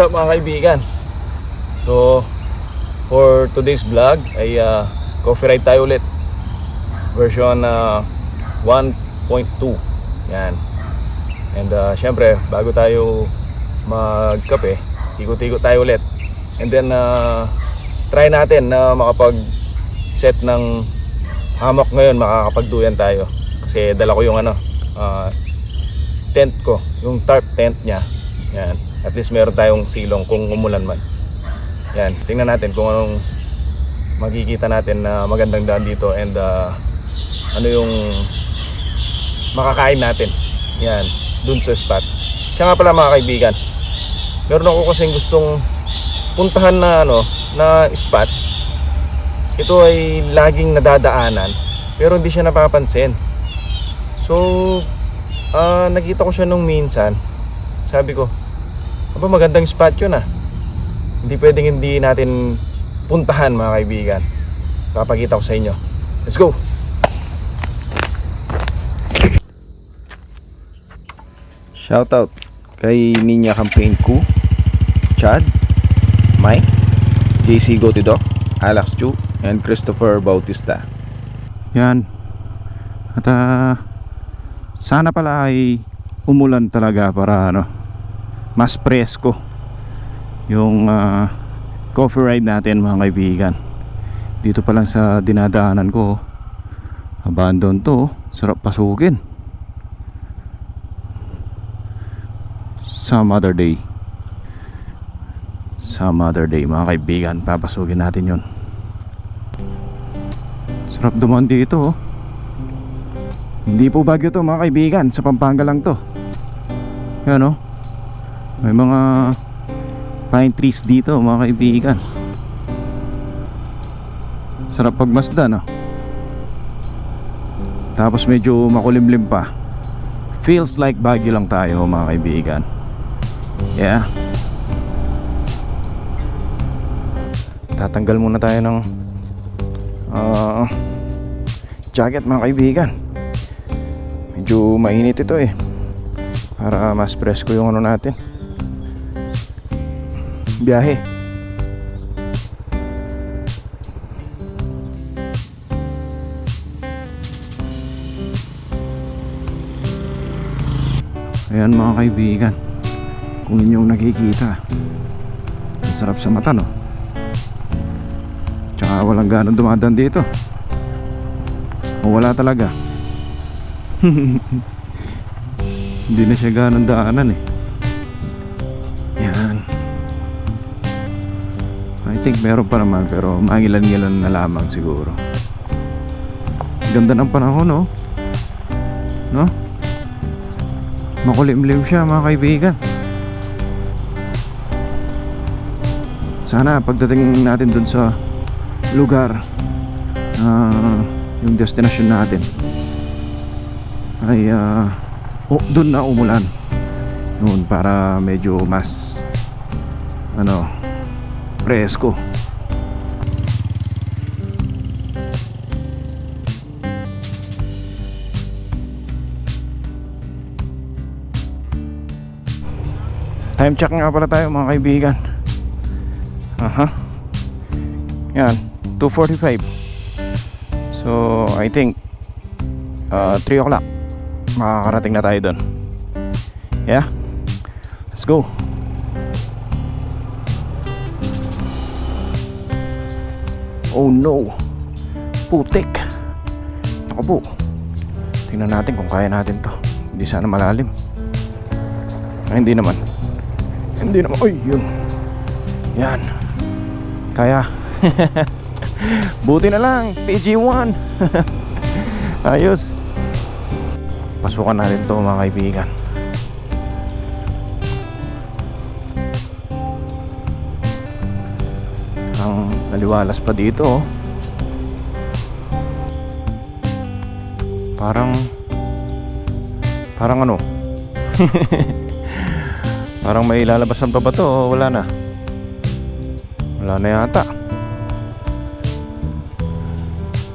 what's up mga kaibigan? So, for today's vlog ay uh, coffee ride tayo ulit. Version uh, 1.2. Yan. And uh, syempre, bago tayo magkape, ikot-ikot tayo ulit. And then, uh, try natin na makapag set ng hammock ngayon, makakapagduyan tayo. Kasi dala ko yung ano, uh, tent ko, yung tarp tent niya. Yan. At least meron tayong silong kung umulan man. Yan, tingnan natin kung anong makikita natin na magandang daan dito and uh, ano yung makakain natin. Yan, dun sa spot. Siya nga pala mga kaibigan, meron ako kasing gustong puntahan na ano, na spot. Ito ay laging nadadaanan pero hindi siya napapansin. So, ah nakita ko siya nung minsan. Sabi ko, aba magandang spot yun ah. Hindi pwedeng hindi natin puntahan mga kaibigan. Papakita ko sa inyo. Let's go! Shoutout kay Ninya Campaign Ku, Chad, Mike, JC Gotido, Alex Chu, and Christopher Bautista. Yan. At ah, sana pala ay umulan talaga para ano, mas presko yung ah, coffee ride natin mga kaibigan. Dito pa lang sa dinadaanan ko, abandon to, oh. sarap pasukin. Some other day. Some other day mga kaibigan, papasukin natin yon. Sarap duman dito oh. Hindi po bagyo to mga kaibigan, sa Pampanga lang to. Yan oh. May mga pine trees dito mga kaibigan. Sarap pagmasdan oh. Tapos medyo makulimlim pa. Feels like Baguio lang tayo mga kaibigan. Yeah. Tatanggal muna tayo ng ah, jacket mga kaibigan. Medyo mainit ito eh. Para mas presko yung ano natin. Biyahe. Ayan mga kaibigan. Kung inyong nakikita sarap sa mata no? Tsaka walang ganong dumadaan dito. O wala talaga. Hindi na siya ganong daanan eh think meron pa naman pero mangilan-ngilan na lamang siguro. Ganda ng panahon no? No? Makulimlim siya mga kaibigan. Sana pagdating natin dun sa lugar ah, Yung destination natin Ay ah, oh, dun na umulan Noon para medyo mas Ano Presko. Time check nga pala tayo mga kaibigan. Aha. Yan 2.45 So I think uh, 3 o'clock. Makakarating na tayo doon Yeah? Let's go Oh no Putik Ako po Tingnan natin kung kaya natin to Hindi sana malalim Ay, hindi naman hindi naman, oy, yun. Yan. Kaya. Buti na lang, PG1. Ayos. Pasukan natin to mga kaibigan. Ang naliwalas pa dito. oh. Parang parang ano? Parang may lalabasan pa ba to? o Wala na. Wala na yata.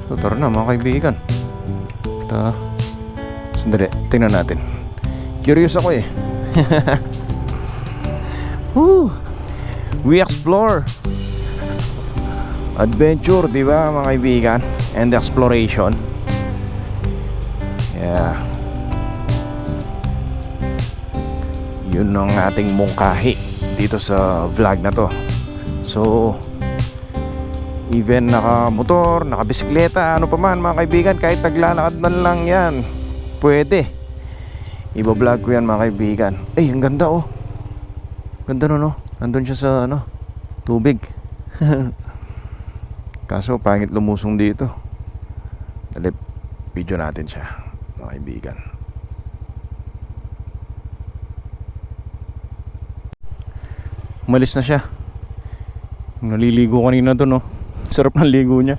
So tara na mga kaibigan. Ito. Sandali, tingnan natin. Curious ako eh. Woo! We explore. Adventure, di ba mga kaibigan? And exploration. Yeah. Yun ang ating mungkahi dito sa vlog na to. So, even naka motor, naka bisikleta, ano pa man mga kaibigan, kahit naglalakad man lang yan, pwede. Iba-vlog ko yan mga kaibigan. Eh, ang ganda oh. Ganda no, no? Nandun siya sa ano, tubig. Kaso pangit lumusong dito. Dali, video natin siya, mga kaibigan. Umalis na siya. Naliligo kanina doon, no? Sarap ng ligo niya.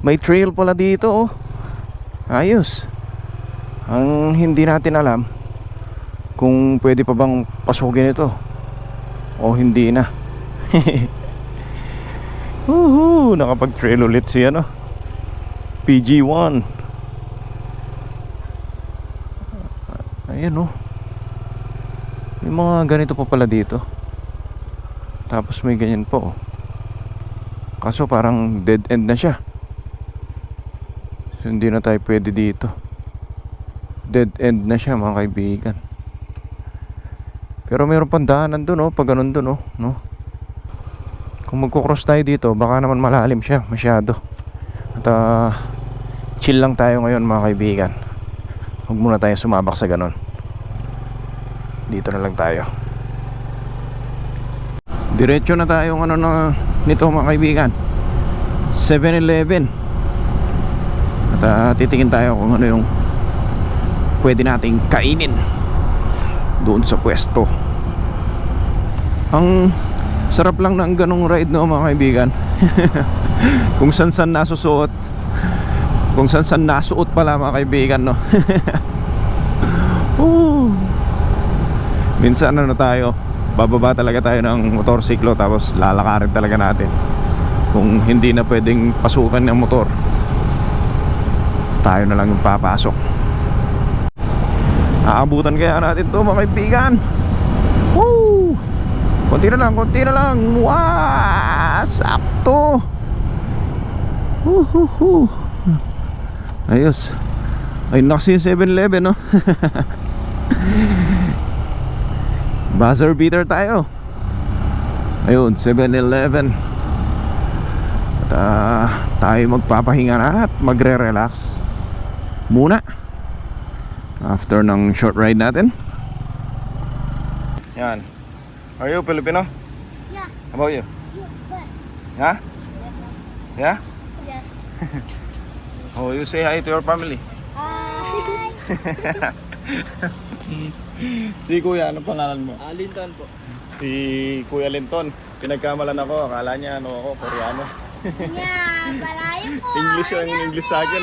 May trail pala dito, oh. Ayos. Ang hindi natin alam kung pwede pa bang pasukin ito o hindi na. Woohoo! Nakapag-trail ulit si ano. PG1. Ayan oh. May mga ganito pa pala dito. Tapos may ganyan po. oh. Kaso parang dead end na siya. So, hindi na tayo pwede dito. Dead end na siya mga kaibigan. Pero mayroon pang daanan dun oh, pag ganun dun oh, no? Kung magkukross tayo dito, baka naman malalim siya masyado. At ah, chill lang tayo ngayon mga kaibigan. Huwag muna tayo sumabak sa ganun. Dito na lang tayo. Diretso na tayo ano na nito mga kaibigan. 7-Eleven. At ah, titingin tayo kung ano yung pwede nating kainin doon sa pwesto. Ang sarap lang ng ganong ride no mga kaibigan. kung san san nasusuot. Kung san san nasuot pala mga kaibigan no. Woo! Minsan ano tayo, bababa talaga tayo ng motorsiklo tapos lalakarin talaga natin. Kung hindi na pwedeng pasukan ng motor, tayo na lang yung papasok. Aabutan kaya natin to mga kaibigan. Woo! Konti na lang, konti na lang. Wow! Sakto! Woohoo! Ayos. Ay, naksi yung 7-Eleven, no? Buzzer beater tayo. Ayun, 7-Eleven. At ah, tayo magpapahinga na at magre-relax muna after ng short ride natin. Yan. Are you Filipino? Yeah. How about you? Yeah? Yeah? yes. Oh, you say hi to your family. Hi. Si Kuya, anong pangalan mo? Ah, Linton po. Si Kuya Linton. Pinagkamalan ako, akala niya ano ako, Koreano. Yan, balayo po. English yung English sa akin.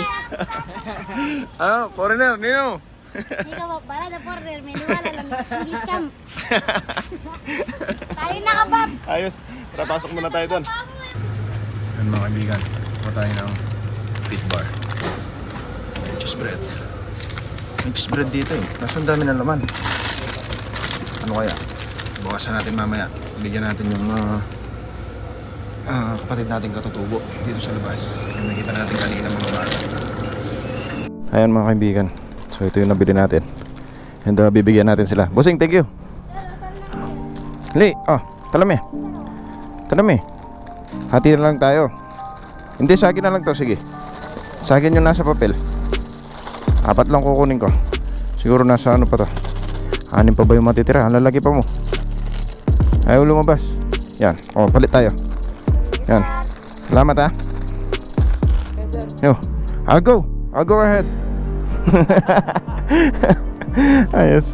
ano, foreigner, Nino? Hindi ka ba, bala na foreigner, may niwala lang. English cam. Tayo na ka, Bob. Ayos, tara pasok muna tayo doon. Yan mga kaibigan, kuha tayo ng pit bar. Cheese bread. May cheese bread dito eh. Kaso ang dami ng laman. Ano kaya? Bukasan natin mamaya. Bigyan natin yung mga ah, kapatid natin katutubo dito sa labas. Yung nakita natin kanina mga bata. Ayan mga kaibigan. So ito yung nabili natin. And uh, bibigyan natin sila. Bossing, thank you. Li, oh, talame. Talame. Hati na lang tayo. Hindi, sa akin na lang to, sige. Sa akin yung nasa papel. Apat lang kukunin ko. Siguro nasa ano pa to. Anim pa ba yung matitira? Ang lalaki pa mo. Ayaw lumabas. Yan. O, palit tayo. Yan. Salamat ha. Yo. I'll go. I'll go ahead. Ayos.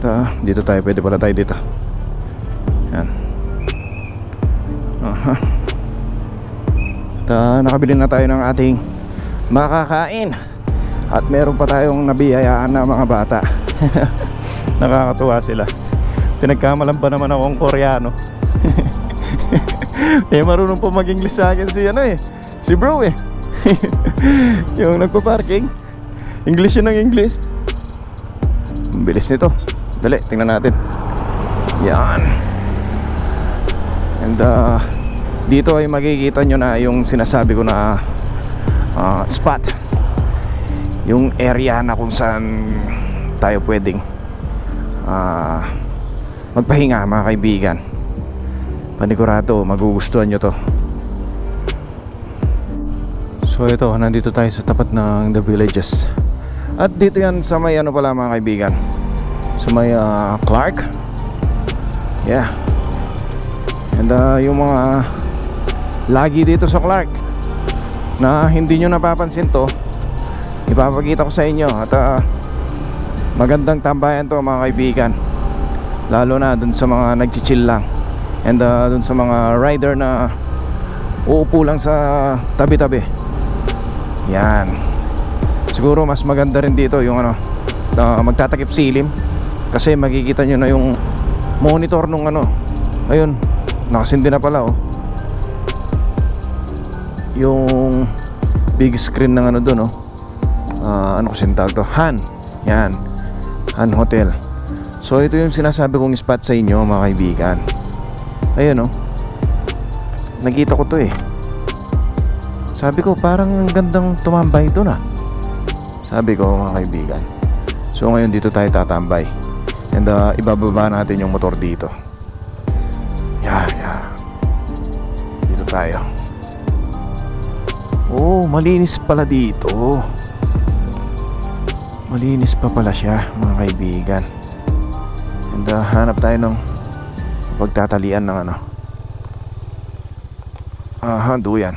Ta, dito tayo. Pwede pala tayo dito. Yan. Aha. At ah, nakabili na tayo ng ating makakain. At meron pa tayong nabiyayaan na mga bata. Nakakatuwa sila. Pinagkamalan pa naman akong Koreano. eh marunong po mag-English sa akin si ano eh. Si bro eh. Yung nagpa-parking. English yun ng English. Ang bilis nito. Dali, tingnan natin. Yan. And uh, dito ay makikita nyo na yung sinasabi ko na ah, spot. Yung area na kung saan tayo pwedeng ah, magpahinga mga kaibigan. Panigurado, magugustuhan nyo to. So ito, nandito tayo sa tapat ng The Villages. At dito yan sa may ano pala mga kaibigan. Sa may ah, Clark. Yeah. And uh, yung mga lagi dito sa Clark na hindi nyo napapansin to, ipapakita ko sa inyo at ah, magandang tambayan to mga kaibigan. Lalo na dun sa mga nagchichill lang. And uh, dun sa mga rider na uupo lang sa tabi-tabi. Yan. Siguro mas maganda rin dito yung ano, na magtatakip silim kasi makikita nyo na yung monitor nung ano. Ayun, nakasindi na pala oh. Yung big screen ng ano doon oh. Ah, ano kasi tawag to? Han. Yan. Han Hotel. So ito yung sinasabi kong spot sa inyo mga kaibigan. Ayun oh. Nakita ko to eh. Sabi ko parang ang gandang tumambay doon ah. Sabi ko mga kaibigan. So ngayon dito tayo tatambay. And uh, ibababa natin yung motor dito. Yeah, yeah. Dito tayo. Oh, malinis pala dito. Malinis pa pala siya, mga kaibigan. And uh, hanap tayo ng pagtatalian ng ano. Aha, duyan.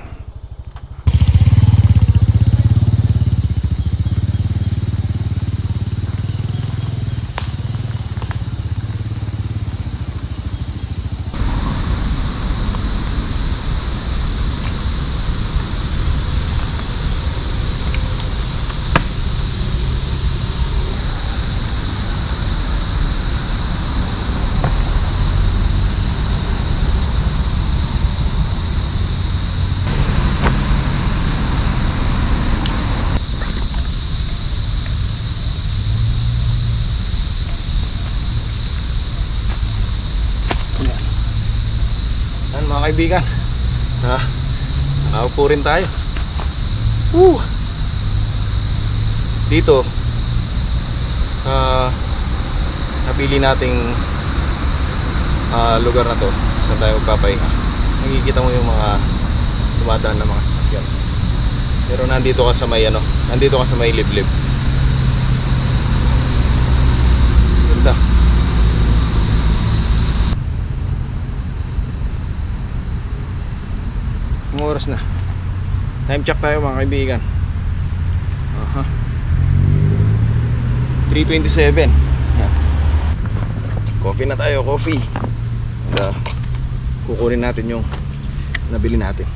Yan mga kaibigan. Ha? Nakaupo rin tayo. Woo! Dito sa napili nating ah, lugar na to saan tayo magpapahinga. Nakikita mo yung mga dumadaan na mga sasakyan. Pero nandito ka sa may ano, nandito ka sa may liblib. Ganda. Oras na? Time check tayo mga kaibigan. Aha. 3.27. Yan. Coffee na tayo, coffee. And, uh, kukunin natin yung nabili natin.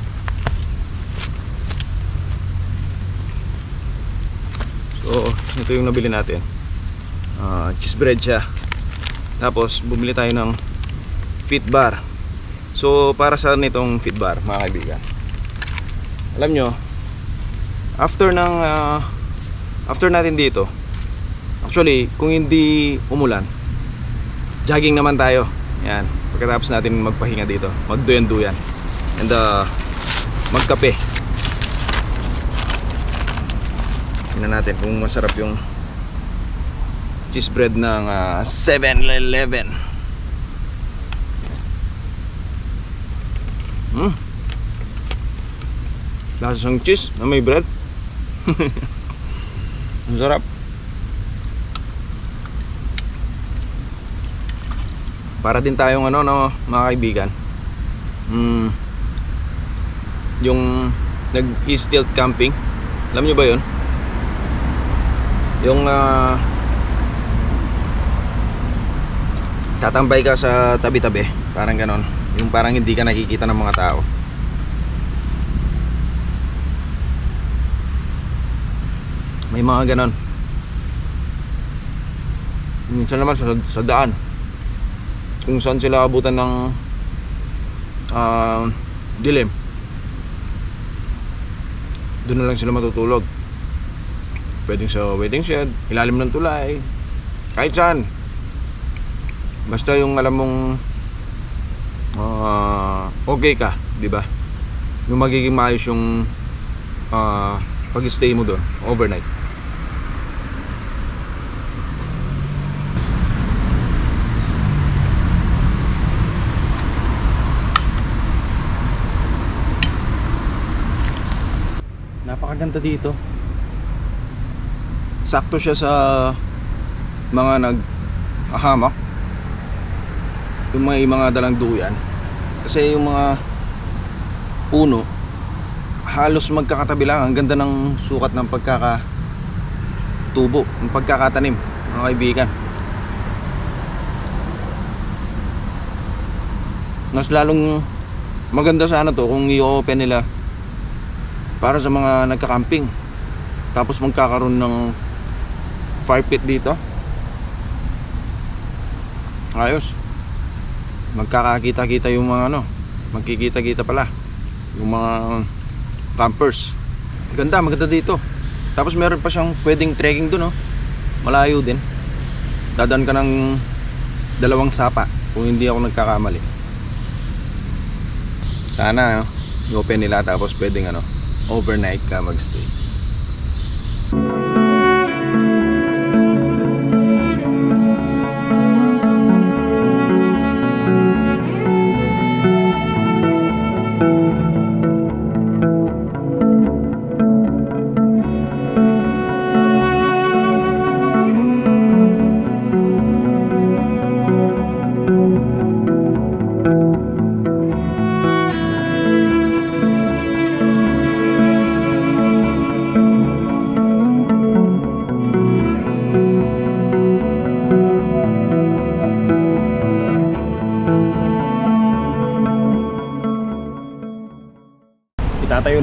So, ito yung nabili natin. Ah, cheese bread siya. Tapos, bumili tayo ng fit bar. So, para sa nitong fit bar, mga kaibigan. Alam nyo, after ng ah, after natin dito, actually, kung hindi umulan, jogging naman tayo. Yan. Pagkatapos natin magpahinga dito, magduyan-duyan. And uh, magkape. Tingnan natin kung masarap yung cheese bread ng ah, 7-Eleven. Lasa ng cheese na may bread. Ang sarap. Para din tayong ano no, mga kaibigan. Mm, yung nag-stilt camping. Alam niyo ba 'yon? Yung ah, tatambay ka sa tabi-tabi, parang ganon. Yung parang hindi ka nakikita ng mga tao. May mga ganon. Minsan naman sa, sa daan. Kung saan sila abutan ng ah, dilim. Doon lang sila matutulog. Pwedeng sa waiting shed, ilalim ng tulay, Kahit saan. Basta yung alam mong ah, okay ka, di ba? Yung magiging maayos yung ah, pag-stay mo doon overnight. Napakaganda dito. Sakto siya sa mga naghahamak. Yung may mga dalang duyan. Kasi yung mga puno halos magkakatabi lang. Ang ganda ng sukat ng pagkaka tubo, ng pagkakatanim, mga kaibigan. Mas lalong maganda sana to kung i-open nila para sa mga nagka-camping. Tapos magkakaroon ng fire pit dito. Ayos. Magkakakita-kita yung mga ano, magkikita-kita pala yung mga campers. Ganda, maganda dito. Tapos meron pa siyang pwedeng trekking doon, oh. Malayo din. Dadaan ka ng dalawang sapa kung hindi ako nagkakamali. Sana, no? i-open nila tapos pwedeng ano, overnight ka magstay.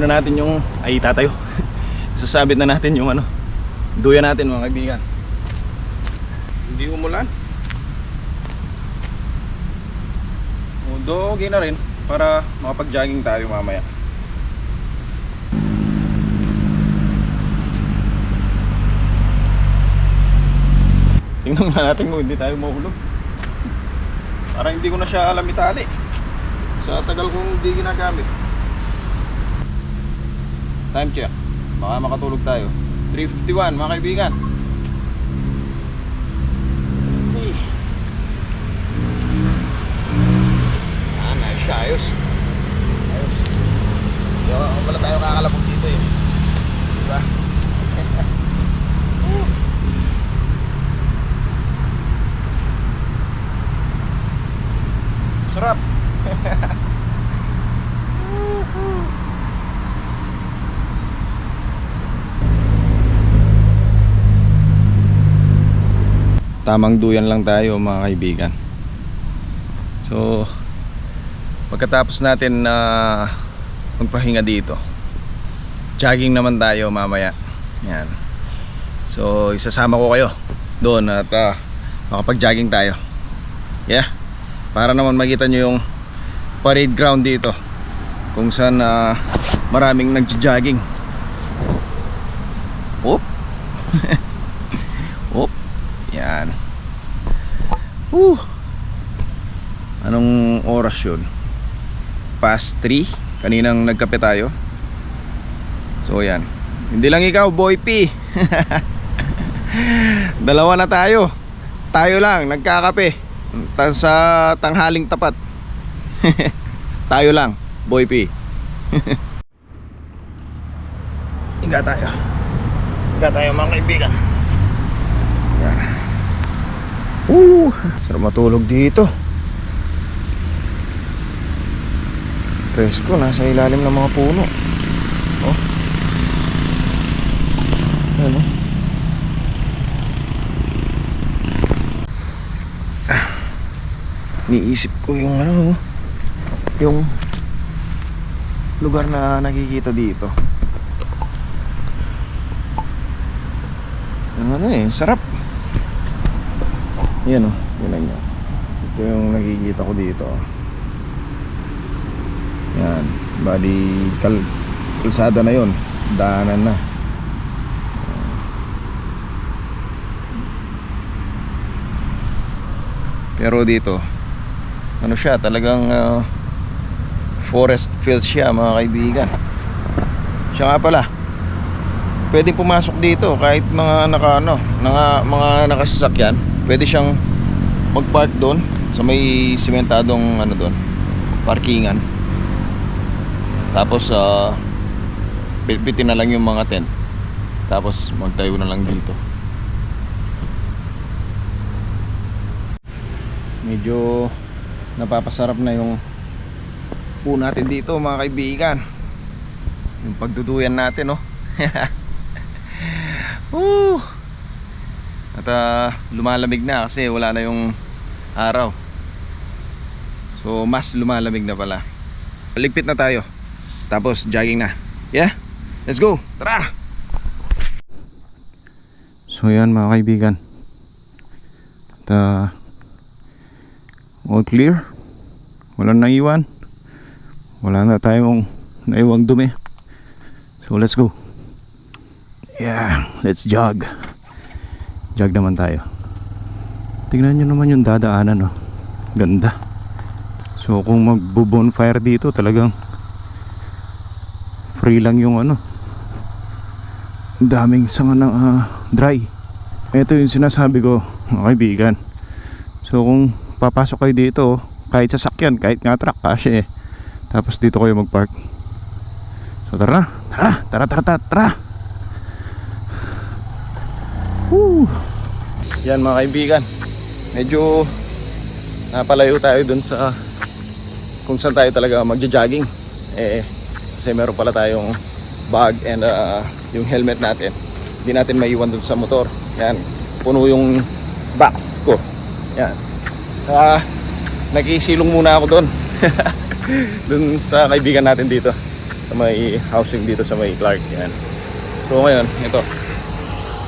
Na natin yung, ay itatayo. Sasabit na natin yung ano, duya natin mga kaibigan. Hindi umulan. Dogi na rin para makapag-jogging tayo mamaya. Tingnan nga natin kung hindi tayo mahulog. Parang hindi ko na siya alam itali. Sa tagal kong hindi ginagamit. Time check. Baka makatulog tayo. 3.51 mga kaibigan. Let's see. Ah. Ayos. Ayos. Yo, wala tayo kakalabog dito eh. Diba? Sarap. Tamang duyan lang tayo mga kaibigan. So, pagkatapos natin na magpahinga dito, jogging naman tayo mamaya. Yan. So, isasama ko kayo doon at uh, makapag-jogging tayo. Yeah. Para naman makita nyo yung parade ground dito kung saan ah, maraming nagja-jogging. Yan. Woo. Anong oras yun? Past 3 Kaninang nagkape tayo? So yan. Hindi lang ikaw Boy P. Dalawa na tayo. Tayo lang nagkakape. Sa tanghaling tapat. Tayo lang Boy P. Higa tayo. Higa tayo mga kaibigan. Yan Woo! Sarap matulog dito Presko, nasa ilalim ng mga puno. Oh. Ano? Niisip ko yung ano, oh. yung lugar na nakikita dito. Yung ano eh, sarap. Yan oh, yun yan. Ito yung nakikita ko dito. Yan, bali kal kalsada na yon, daanan na. Pero dito, ano siya, talagang ah, forest fields siya mga kaibigan. Siya nga pala, pwedeng pumasok dito kahit mga naka ano, mga, mga nakasasakyan, pwede siyang mag-park doon sa may sementadong ano doon, parkingan. Tapos uh, bitbitin na lang yung mga tent. Tapos magtayo na lang dito. Medyo napapasarap na yung po natin dito mga kaibigan. Yung pagduduyan natin, no? Woo! At ah, lumalamig na kasi wala na yung araw. So mas lumalamig na pala. Ligpit na tayo. Tapos jogging na. Yeah? Let's go. Tara! So yan mga kaibigan. At ah, all clear. Walang naiwan. Wala na tayong naiwang dumi. So let's go. Yeah, let's jog. Jog naman tayo. Tingnan nyo naman yung dadaanan, oh. Ganda. So kung magbo-bonfire dito, talagang free lang yung ano. Daming sanga ng ah, dry. Ito yung sinasabi ko, mga kaibigan. So kung papasok kayo dito, kahit sasakyan, kahit nga truck, kasi eh. Tapos dito kayo mag-park. So tara na, tara, tara, tara, tara, tara. Woo! Yan mga kaibigan. Medyo napalayo tayo dun sa kung saan tayo talaga magja-jogging. Eh, kasi meron pala tayong bag and uh, yung helmet natin. Hindi natin maiwan dun sa motor. Yan, puno yung box ko. Yan. Ah, nagisilong muna ako doon. doon sa kaibigan natin dito sa may housing dito sa may Clark. Yan. So ngayon, ito.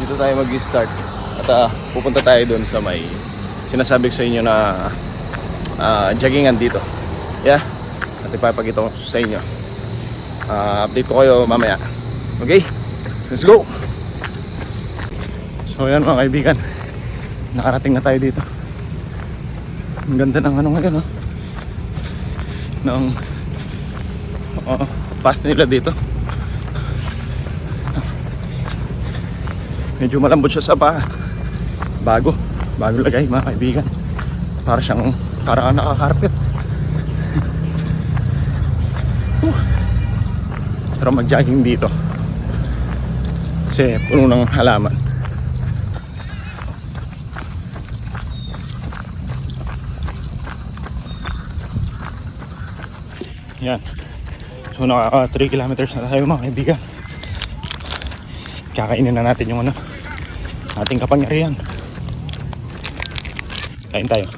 Dito tayo mag-start. At ah, pupunta tayo doon sa may sinasabi ko sa inyo na ah, joggingan dito. Yeah. At ipapakita ko sa inyo. Ah, update ko kayo mamaya. Okay? Let's go! So yan mga kaibigan. Nakarating na tayo dito. Ang ganda ng ano ngayon, no? Ng uh, path nila dito. Medyo malambot siya sa paa. Bago. Bago lagay mga kaibigan. Para siyang, para nakakarpet. Uh. Sarap mag-jogging dito. Kasi puno ng halaman. Yan. So nakaka 3 kilometers na tayo mga kaibigan. Kakainin na natin yung ano, ating kapangyarihan. Kain tayo.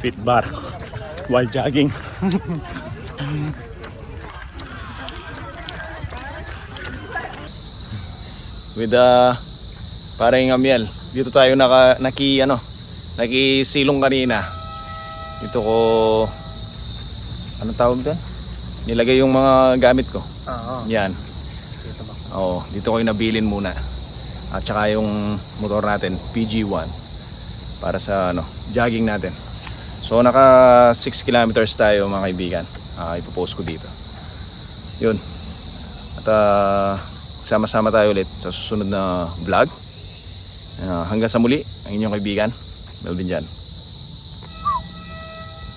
Fit bar while jogging. With the parang amiel. Dito tayo naka naki ano, nakisilong kanina. Dito ko anong tawag doon? Nilagay yung mga gamit ko. Oo. Yan. Oo, dito ko yung nabilin muna. At saka yung motor natin, PG1 para sa ano, jogging natin. So naka 6 kilometers tayo mga kaibigan. Ah, ipopost ko dito. Yun. At ah, sama-sama tayo ulit sa susunod na vlog. Ah, hanggang sa muli, ang inyong kaibigan, Melvin Jan.